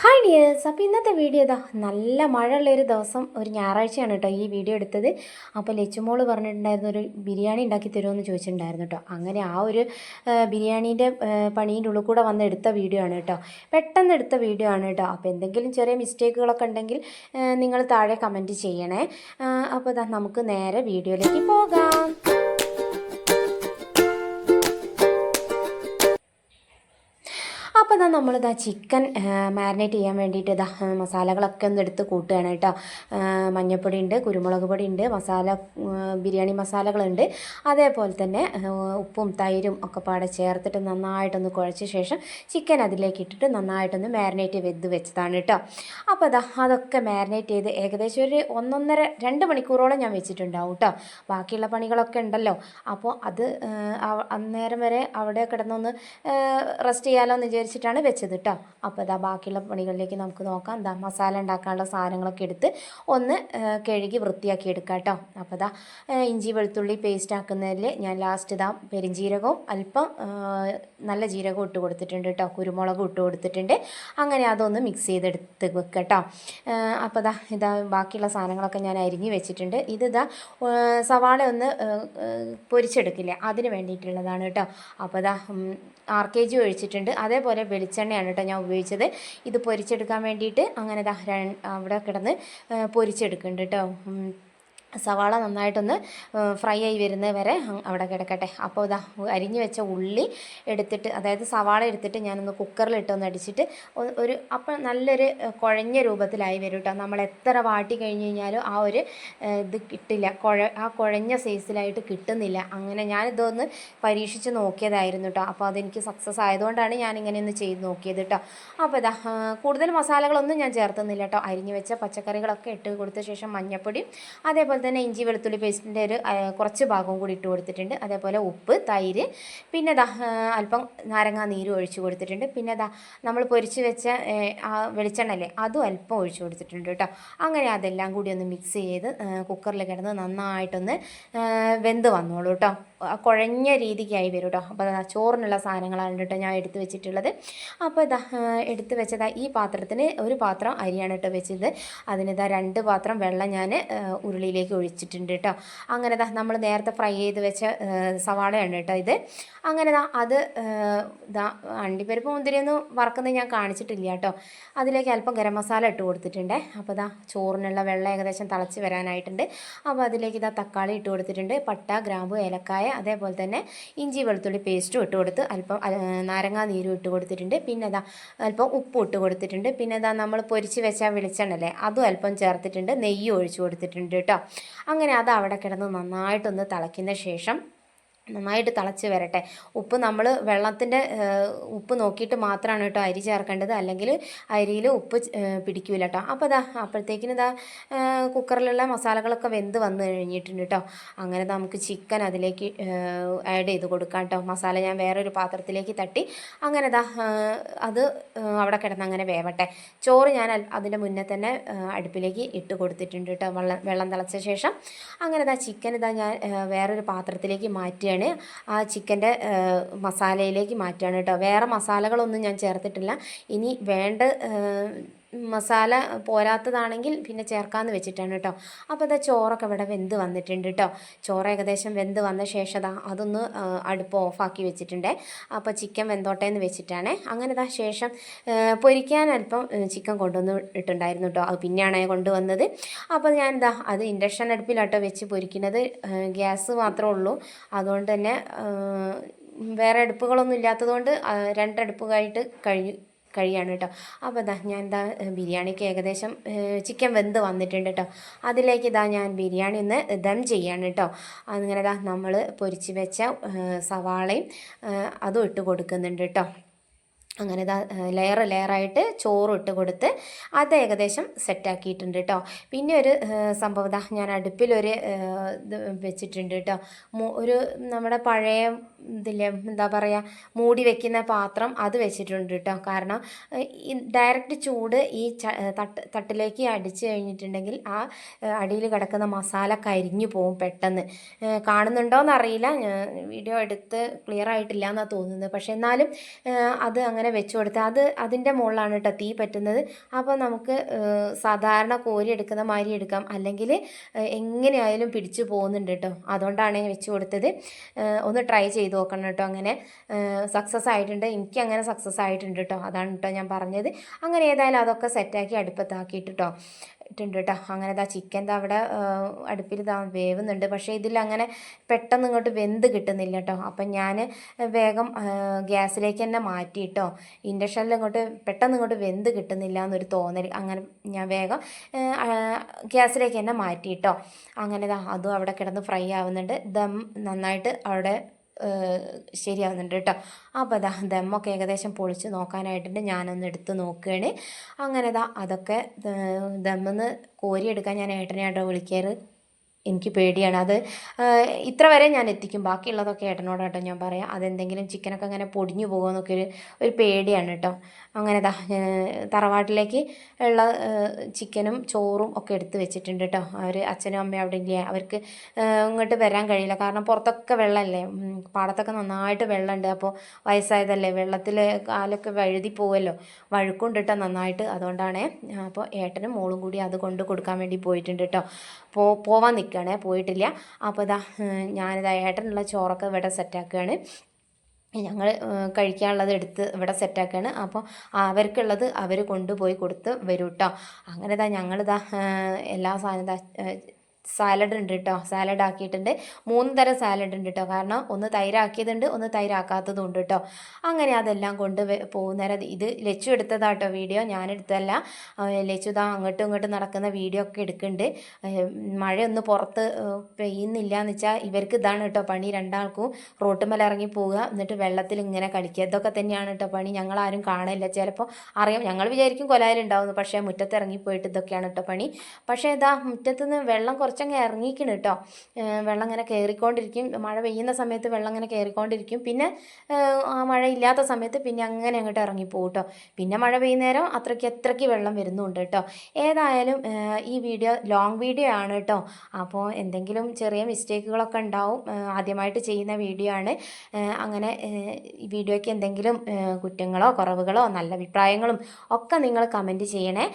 Hi dears അപ്പോൾ ഇന്നത്തെ video ഇതാ നല്ല മഴയുള്ളൊരു ദിവസം ഒരു ഞായറാഴ്ചയാണ് കേട്ടോ ഈ വീഡിയോ എടുത്തത്. അപ്പോൾ ലച്ചുമോൾ പറഞ്ഞിട്ടുണ്ടായിരുന്നു ഒരു ബിരിയാണി ഉണ്ടാക്കി തരുമെന്ന് ചോദിച്ചിട്ടുണ്ടായിരുന്നു കേട്ടോ. അങ്ങനെ ആ ഒരു ബിരിയാണീന്റെ പണീന്റെ ഉള്ളിൽ കൂടെ വന്ന് എടുത്ത വീഡിയോ ആണ് കേട്ടോ. പെട്ടെന്ന് എടുത്ത വീഡിയോ ആണ് കേട്ടോ. അപ്പോൾ എന്തെങ്കിലും ചെറിയ മിസ്റ്റേക്കുകളൊക്കെ ഉണ്ടെങ്കിൽ നിങ്ങൾ താഴെ കമന്റ് ചെയ്യണേ. അപ്പോൾ ഇതാ നമുക്ക് നേരെ വീഡിയോയിലേക്ക് പോകാം. അപ്പോൾ ഇതാ നമ്മളിതാ ചിക്കൻ മാരിനേറ്റ് ചെയ്യാൻ വേണ്ടിയിട്ട് ഇതാ മസാലകളൊക്കെ ഒന്ന് എടുത്ത് കൂട്ടുകയാണ് കേട്ടോ. മഞ്ഞൾപ്പൊടി ഉണ്ട് കുരുമുളക് പൊടി ഉണ്ട് മസാല ബിരിയാണി മസാലകളുണ്ട്. അതേപോലെ തന്നെ ഉപ്പും തൈരും ഒക്കെ പാടെ ചേർത്തിട്ട് നന്നായിട്ടൊന്ന് കുഴച്ച ശേഷം ചിക്കൻ അതിലേക്ക് ഇട്ടിട്ട് നന്നായിട്ടൊന്ന് മാരിനേറ്റ് ചെയ്ത് വെച്ചതാണ് കേട്ടോ അപ്പോൾ അതാ അതൊക്കെ മാരിനേറ്റ് ചെയ്ത് ഏകദേശം ഒരു ഒന്നൊന്നര രണ്ട് മണിക്കൂറോളം ഞാൻ വെച്ചിട്ടുണ്ടാവും കേട്ടോ ബാക്കിയുള്ള പണികളൊക്കെ ഉണ്ടല്ലോ. അപ്പോൾ അത് അന്നേരം വരെ അവിടെ കിടന്നൊന്ന് റെസ്റ്റ് ചെയ്യാലോ എന്ന് വിചാരിച്ചിട്ടാണ് വെച്ചത് കേട്ടോ അപ്പോൾ ഇതാ ബാക്കിയുള്ള പണികളിലേക്ക് നമുക്ക് നോക്കാം. എന്താ മസാല ഉണ്ടാക്കാനുള്ള സാധനങ്ങളൊക്കെ എടുത്ത് ഒന്ന് കഴുകി വൃത്തിയാക്കി എടുക്കാം കേട്ടോ അപ്പോൾ ഇതാ ഇഞ്ചി വെളുത്തുള്ളി പേസ്റ്റ് ആക്കുന്നതിൽ ഞാൻ ലാസ്റ്റ് ഇതാ പെരിഞ്ജീരകവും അല്പം നല്ല ജീരകവും ഇട്ട് കൊടുത്തിട്ടുണ്ട് കേട്ടോ കുരുമുളകും ഇട്ട് കൊടുത്തിട്ടുണ്ട്. അങ്ങനെ അതൊന്ന് മിക്സ് ചെയ്തെടുത്ത് വെക്കുക കേട്ടോ അപ്പോൾ ഇതാ ഇതാ ബാക്കിയുള്ള സാധനങ്ങളൊക്കെ ഞാൻ അരിഞ്ഞ് വെച്ചിട്ടുണ്ട്. ഇത് ഇതാ സവാള ഒന്ന് പൊരിച്ചെടുക്കില്ല? അതിന് വേണ്ടിയിട്ടുള്ളതാണ് കേട്ടോ അപ്പോൾ ഇതാ ആർ കെ ജി ഒഴിച്ചിട്ടുണ്ട്. അതേപോലെ വെളിച്ചെണ്ണയാണ് കേട്ടോ ഞാൻ ഉപയോഗിച്ചത്. ഇത് പൊരിച്ചെടുക്കാൻ വേണ്ടിയിട്ട് അങ്ങനെ ര- അവിടെ കിടന്ന് ആ, പൊരിച്ചെടുക്കുന്നുണ്ട് കേട്ടോ. സവാള നന്നായിട്ടൊന്ന് ഫ്രൈ ആയി വരുന്നത് വരെ അവിടെ കിടക്കട്ടെ. അപ്പോൾ ഇതാ അരിഞ്ഞു വെച്ച ഉള്ളി എടുത്തിട്ട് അതായത് സവാള എടുത്തിട്ട് ഞാനൊന്ന് കുക്കറിലിട്ടൊന്ന് അടിച്ചിട്ട് ഒരു അപ്പം നല്ലൊരു കുഴഞ്ഞ രൂപത്തിലായി വരും കേട്ടോ നമ്മൾ എത്ര വാട്ടി കഴിഞ്ഞ് കഴിഞ്ഞാലും ആ ഒരു ഇത് കിട്ടില്ല. കുഴ ആ കുഴഞ്ഞ സൈസിലായിട്ട് കിട്ടുന്നില്ല. അങ്ങനെ ഞാനിതൊന്ന് പരീക്ഷിച്ച് നോക്കിയതായിരുന്നു കേട്ടോ അപ്പോൾ അതെനിക്ക് സക്സസ് ആയതുകൊണ്ടാണ് ഞാനിങ്ങനെ ഒന്ന് ചെയ്ത് നോക്കിയത് കേട്ടോ അപ്പോൾ ഇതാ കൂടുതൽ മസാലകളൊന്നും ഞാൻ ചേർത്തുന്നില്ല കേട്ടോ അരിഞ്ഞു വെച്ച പച്ചക്കറികളൊക്കെ ഇട്ട് കൊടുത്ത ശേഷം മഞ്ഞപ്പൊടിയും അതേപോലെ തന്നെ ഇഞ്ചി വെളുത്തുള്ളി പേസ്റ്റിന്റെ ഒരു കുറച്ച് ഭാഗവും കൂടി ഇട്ട് കൊടുത്തിട്ടുണ്ട്. അതേപോലെ ഉപ്പ് തൈര് പിന്നെ ദാ അല്പം നാരങ്ങാ നീരും ഒഴിച്ച് കൊടുത്തിട്ടുണ്ട്. പിന്നെ ദാ നമ്മൾ പൊരിച്ച് വെച്ച ആ വെളിച്ചെണ്ണ അല്ലേ അതും അല്പം ഒഴിച്ച് കൊടുത്തിട്ടുണ്ട് കേട്ടോ. അങ്ങനെ അതെല്ലാം കൂടി ഒന്ന് മിക്സ് ചെയ്ത് കുക്കറിൽ കിടന്ന് നന്നായിട്ടൊന്ന് വെന്ത് വന്നോളൂ കേട്ടോ. കുഴഞ്ഞ രീതിക്കായി വരും കേട്ടോ അപ്പോൾ ചോറിനുള്ള സാധനങ്ങളാണ് കേട്ടോ ഞാൻ എടുത്തു വെച്ചിട്ടുള്ളത്. അപ്പോൾ ഇതാ എടുത്തു വെച്ചതാ ഈ പാത്രത്തിന് ഒരു പാത്രം അരിയാണ് കേട്ടോ വെച്ചത്. അതിനിതാ രണ്ട് പാത്രം വെള്ളം ഞാൻ ഉരുളിയിലേക്ക് ഒഴിച്ചിട്ടുണ്ട് കേട്ടോ അങ്ങനെ ഇതാ നമ്മൾ നേരത്തെ ഫ്രൈ ചെയ്ത് വെച്ച സവാളയാണ് കേട്ടോ ഇത്. അങ്ങനെ ഇതാ അത് ഇതാ അണ്ടിപ്പരിപ്പ് മുന്തിരിയൊന്നും വറക്കുന്നത് ഞാൻ കാണിച്ചിട്ടില്ല കേട്ടോ അതിലേക്ക് അല്പം ഗരം മസാല ഇട്ട് കൊടുത്തിട്ടുണ്ട്. അപ്പോൾ ഇതാ ചോറിനുള്ള വെള്ളം ഏകദേശം തിളച്ച് വരാനായിട്ടുണ്ട്. അപ്പോൾ അതിലേക്ക് ഇതാ തക്കാളി ഇട്ട് കൊടുത്തിട്ടുണ്ട്. പട്ട ഗ്രാമ്പു ഏലക്കായ അതേപോലെ തന്നെ ഇഞ്ചി വെളുത്തുള്ളി പേസ്റ്റും ഇട്ട് കൊടുത്ത് അല്പം നാരങ്ങാ നീരും ഇട്ട് കൊടുത്തിട്ടുണ്ട്. പിന്നെ അതാ അല്പം ഉപ്പും ഇട്ട് കൊടുത്തിട്ടുണ്ട്. പിന്നെ അതാ നമ്മൾ പൊരിച്ച് വെച്ചാൽ വെളിച്ചെണ്ണല്ലേ അതും അല്പം ചേർത്തിട്ടുണ്ട്. നെയ്യ് ഒഴിച്ചു കൊടുത്തിട്ടുണ്ട് കേട്ടോ. അങ്ങനെ അത് അവിടെ കിടന്ന് നന്നായിട്ടൊന്ന് തിളയ്ക്കുന്ന ശേഷം നന്നായിട്ട് തിളച്ച് വരട്ടെ. ഉപ്പ് നമ്മൾ വെള്ളത്തിന്റെ ഉപ്പ് നോക്കിയിട്ട് മാത്രമാണ് കേട്ടോ അരി ചേർക്കേണ്ടത്. അല്ലെങ്കിൽ അരിയിൽ ഉപ്പ് പിടിക്കില്ല കേട്ടോ അപ്പോൾ ഇതാ അപ്പോഴത്തേക്കിന് ഇതാ കുക്കറിലുള്ള മസാലകളൊക്കെ വെന്ത് വന്ന് കഴിഞ്ഞിട്ടുണ്ട് കേട്ടോ അങ്ങനെ നമുക്ക് ചിക്കൻ അതിലേക്ക് ആഡ് ചെയ്ത് കൊടുക്കാം കേട്ടോ മസാല ഞാൻ വേറൊരു പാത്രത്തിലേക്ക് തട്ടി. അങ്ങനെ ദാ അത് അവിടെ കിടന്ന് അങ്ങനെ വേവട്ടെ. ചോറ് ഞാൻ അതിന്റെ മുന്നേ തന്നെ അടുപ്പിലേക്ക് ഇട്ട് കൊടുത്തിട്ടുണ്ട് കേട്ടോ വെള്ളം വെള്ളം തിളച്ച ശേഷം. അങ്ങനെ ഇതാ ചിക്കൻ ഇതാ ഞാൻ വേറൊരു പാത്രത്തിലേക്ക് മാറ്റുകയാണ് ആ ചിക്കന്റെ മസാലയിലേക്ക് മാറ്റുകയാണ് കേട്ടോ. വേറെ മസാലകളൊന്നും ഞാൻ ചേർത്തിട്ടില്ല. ഇനി വേണ്ട മസാല പോരാത്തതാണെങ്കിൽ പിന്നെ ചേർക്കാമെന്ന് വെച്ചിട്ടാണ് കേട്ടോ. അപ്പോൾ അതാ ചോറൊക്കെ ഇവിടെ വെന്ത് വന്നിട്ടുണ്ട് കേട്ടോ. ചോറ് ഏകദേശം വെന്ത് വന്ന ശേഷം അതൊന്ന് അടുപ്പ് ഓഫാക്കി വെച്ചിട്ടുണ്ട്. അപ്പോൾ ചിക്കൻ വെന്തോട്ടെ എന്ന് വെച്ചിട്ടാണ്. അങ്ങനെ ദാ ശേഷം പൊരിക്കാൻ അല്പം ചിക്കൻ കൊണ്ടുവന്ന് ഇട്ടുണ്ടായിരുന്നു കേട്ടോ. അത് പിന്നെയാണ് കൊണ്ടുവന്നത്. അപ്പോൾ ഞാൻ എന്താ അത് ഇൻഡക്ഷൻ അടുപ്പിലാട്ടോ വെച്ച് പൊരിക്കുന്നത്. ഗ്യാസ് മാത്രമേ ഉള്ളൂ. അതുകൊണ്ട് തന്നെ വേറെ അടുപ്പുകളൊന്നും ഇല്ലാത്തതുകൊണ്ട് രണ്ടടുപ്പുകളായിട്ട് കഴി കഴിയാണ് കേട്ടോ. അപ്പോൾ ഇതാ ഞാൻ എന്താ ബിരിയാണിക്ക് ഏകദേശം ചിക്കൻ വെന്ത് വന്നിട്ടുണ്ട് കേട്ടോ. അതിലേക്ക് ഇതാ ഞാൻ ബിരിയാണി ഒന്ന് ദം ചെയ്യാണ് കേട്ടോ. അങ്ങനെ ഇതാ നമ്മൾ പൊരിച്ച് വെച്ച സവാളയും അതും ഇട്ട് കൊടുക്കുന്നുണ്ട് കേട്ടോ. അങ്ങനെ ദാ ലെയർ ലെയറായിട്ട് ചോറ് ഇട്ട് കൊടുത്ത് അത് ഏകദേശം സെറ്റാക്കിയിട്ടുണ്ട് കേട്ടോ പിന്നെ ഒരു സംഭവം ഇതാ ഞാൻ അടുപ്പിലൊരു ഇത് വെച്ചിട്ടുണ്ട് കേട്ടോ ഒരു നമ്മുടെ പഴയ ഇതില്ലേ എന്താ പറയുക മൂടി വെക്കുന്ന പാത്രം അത് വെച്ചിട്ടുണ്ട് കേട്ടോ കാരണം ഡയറക്റ്റ് ചൂട് ഈ തട്ട് തട്ടിലേക്ക് അടിച്ചു കഴിഞ്ഞിട്ടുണ്ടെങ്കിൽ ആ അടിയിൽ കിടക്കുന്ന മസാല കരിഞ്ഞു പോകും പെട്ടെന്ന്. കാണുന്നുണ്ടോയെന്നറിയില്ല വീഡിയോ എടുത്ത് ക്ലിയർ ആയിട്ടില്ല എന്നാണ് തോന്നുന്നത്. പക്ഷേ എന്നാലും അത് അങ്ങനെ അങ്ങനെ വെച്ച് കൊടുത്ത് അത് അതിന്റെ മുകളിലാണ് കേട്ടോ തീ പറ്റുന്നത്. അപ്പോൾ നമുക്ക് സാധാരണ കോരി എടുക്കുന്ന മാതിരി എടുക്കാം. അല്ലെങ്കിൽ എങ്ങനെയായാലും പിടിച്ചു പോകുന്നുണ്ട് കേട്ടോ. അതുകൊണ്ടാണ് ഞാൻ വെച്ച് കൊടുത്തത്. ഒന്ന് ട്രൈ ചെയ്ത് നോക്കണം കേട്ടോ അങ്ങനെ. സക്സസ് ആയിട്ടുണ്ട്. എനിക്ക് അങ്ങനെ സക്സസ് ആയിട്ടുണ്ട് കേട്ടോ. അതാണ് കേട്ടോ ഞാൻ പറഞ്ഞത്. അങ്ങനെ ഏതായാലും അതൊക്കെ സെറ്റാക്കി അടുപ്പത്താക്കിയിട്ട് കേട്ടോ. ഇട്ടുണ്ട് കേട്ടോ അങ്ങനെ ഇതാ ചിക്കൻ ദാ അവിടെ അടുപ്പിൽ ഇതാ വേവുന്നുണ്ട്. പക്ഷേ ഇതിൽ അങ്ങനെ പെട്ടെന്ന് ഇങ്ങോട്ട് വെന്ത് കിട്ടുന്നില്ല കേട്ടോ അപ്പം ഞാൻ വേഗം ഗ്യാസിലേക്ക് തന്നെ മാറ്റി കേട്ടോ ഇൻഡക്ഷനിൽ ഇങ്ങോട്ട് പെട്ടെന്ന് ഇങ്ങോട്ട് വെന്ത് കിട്ടുന്നില്ല എന്നൊരു തോന്നൽ അങ്ങനെ ഞാൻ വേഗം ഗ്യാസിലേക്ക് തന്നെ മാറ്റി കേട്ടോ അങ്ങനെ ഇതാ അതും അവിടെ കിടന്ന് ഫ്രൈ ആവുന്നുണ്ട്. ദം നന്നായിട്ട് അവിടെ ശരിയാവുന്നുണ്ട് കേട്ടോ. അപ്പോൾ അതാ ദമ്മൊക്കെ ഏകദേശം പൊളിച്ച് നോക്കാനായിട്ടുണ്ട്. ഞാനൊന്ന് എടുത്ത് നോക്കുകയാണ് അങ്ങനെ ദാ അതൊക്കെ ദമ്മിൽ നിന്ന് കോരിയെടുക്കാൻ ഞാൻ ഏട്ടനെ കേട്ടോ വിളിക്കാറ്. എനിക്ക് പേടിയാണ്. അത് ഇത്ര വരെ ഞാൻ എത്തിക്കും. ബാക്കിയുള്ളതൊക്കെ ഏട്ടനോട് കേട്ടോ ഞാൻ പറയാം. അതെന്തെങ്കിലും ചിക്കനൊക്കെ അങ്ങനെ പൊടിഞ്ഞു പോകുമെന്നൊക്കെ ഒരു ഒരു പേടിയാണ് കേട്ടോ. അങ്ങനെ തറവാട്ടിലേക്ക് ഉള്ള ചിക്കനും ചോറും ഒക്കെ എടുത്ത് വെച്ചിട്ടുണ്ട് കേട്ടോ. അവർ അച്ഛനും അമ്മയും അവിടെ ഇല്ല? അവർക്ക് ഇങ്ങോട്ട് വരാൻ കഴിയില്ല. കാരണം പുറത്തൊക്കെ വെള്ളമല്ലേ? പാടത്തൊക്കെ നന്നായിട്ട് വെള്ളമുണ്ട്. അപ്പോൾ വയസ്സായതല്ലേ? വെള്ളത്തിൽ കാലൊക്കെ വഴുതി പോവുമല്ലോ വഴുക്കുണ്ട് കേട്ടോ നന്നായിട്ട്. അതുകൊണ്ടാണേ അപ്പോൾ ഏട്ടനും മോളും കൂടി അത് കൊണ്ട് കൊടുക്കാൻ വേണ്ടി പോയിട്ടുണ്ട് കേട്ടോ. പോ പോവാൻ നിൽക്കുകയാണ് പോയിട്ടില്ല. അപ്പോൾ ഇതാ ഞാനിതാ ഏട്ടനുള്ള ചോറൊക്കെ ഇവിടെ സെറ്റാക്കുകയാണ് ഞങ്ങൾ കഴിക്കാനുള്ളത് എടുത്ത് ഇവിടെ സെറ്റാക്കുകയാണ് അപ്പോൾ അവർക്കുള്ളത് അവർ കൊണ്ടുപോയി കൊടുത്ത് വരും കേട്ടോ അങ്ങനെ ഇതാ ഞങ്ങളിതാ എല്ലാ സാധനം സാലഡ് ഉണ്ട് കേട്ടോ സാലഡ് ആക്കിയിട്ടുണ്ട്. മൂന്ന് തരം സാലഡ് ഉണ്ട് കേട്ടോ കാരണം ഒന്ന് തൈരാക്കിയതുണ്ട് ഒന്ന് തൈരാക്കാത്തതും ഉണ്ട് കേട്ടോ അങ്ങനെ അതെല്ലാം കൊണ്ട് പോകുന്നേരം ഇത് ലച്ചു എടുത്തതാട്ടോ വീഡിയോ. ഏഹ്, ലച്ചു ഇതാ അങ്ങോട്ടും ഇങ്ങോട്ടും നടക്കുന്ന വീഡിയോ ഒക്കെ എടുക്കുന്നുണ്ട്. മഴയൊന്നും പുറത്ത് പെയ്യുന്നില്ല എന്ന് വെച്ചാൽ ഇവർക്ക് ഇതാണ് കേട്ടോ പണി. രണ്ടാൾക്കും റോട്ടുമല ഇറങ്ങി പോവുക. എന്നിട്ട് വെള്ളത്തിൽ ഇങ്ങനെ കളിക്കുക. ഇതൊക്കെ തന്നെയാണ് കേട്ടോ പണി. ഞങ്ങളാരും കാണില്ല ചിലപ്പോൾ അറിയാം. ഞങ്ങൾ വിചാരിക്കും കൊലായിലുണ്ടാവുന്നു പക്ഷേ മുറ്റത്ത് ഇറങ്ങിപ്പോയിട്ട് ഇതൊക്കെയാണ് കേട്ടോ പണി. പക്ഷേ ഇതാ മുറ്റത്തുനിന്ന് വെള്ളം കുറച്ചങ്ങ് ഇറങ്ങിക്കണം കേട്ടോ. വെള്ളം ഇങ്ങനെ കയറിക്കൊണ്ടിരിക്കും മഴ പെയ്യുന്ന സമയത്ത് വെള്ളം ഇങ്ങനെ കയറിക്കൊണ്ടിരിക്കും പിന്നെ ആ മഴ ഇല്ലാത്ത സമയത്ത് പിന്നെ അങ്ങനെ അങ്ങോട്ട് ഇറങ്ങിപ്പോകും കേട്ടോ. പിന്നെ മഴ പെയ്യുന്നേരം അത്രയ്ക്ക് അത്രയ്ക്ക് വെള്ളം വരുന്നുണ്ട് കേട്ടോ. ഏതായാലും ഈ വീഡിയോ ലോങ് വീഡിയോ ആണ് കേട്ടോ. അപ്പോൾ എന്തെങ്കിലും ചെറിയ മിസ്റ്റേക്കുകളൊക്കെ ഉണ്ടാവും ആദ്യമായിട്ട് ചെയ്യുന്ന വീഡിയോ ആണ്. അങ്ങനെ വീഡിയോയ്ക്ക് എന്തെങ്കിലും കുറ്റങ്ങളോ കുറവുകളോ നല്ല അഭിപ്രായങ്ങളും ഒക്കെ നിങ്ങൾ കമന്റ് ചെയ്യണേ.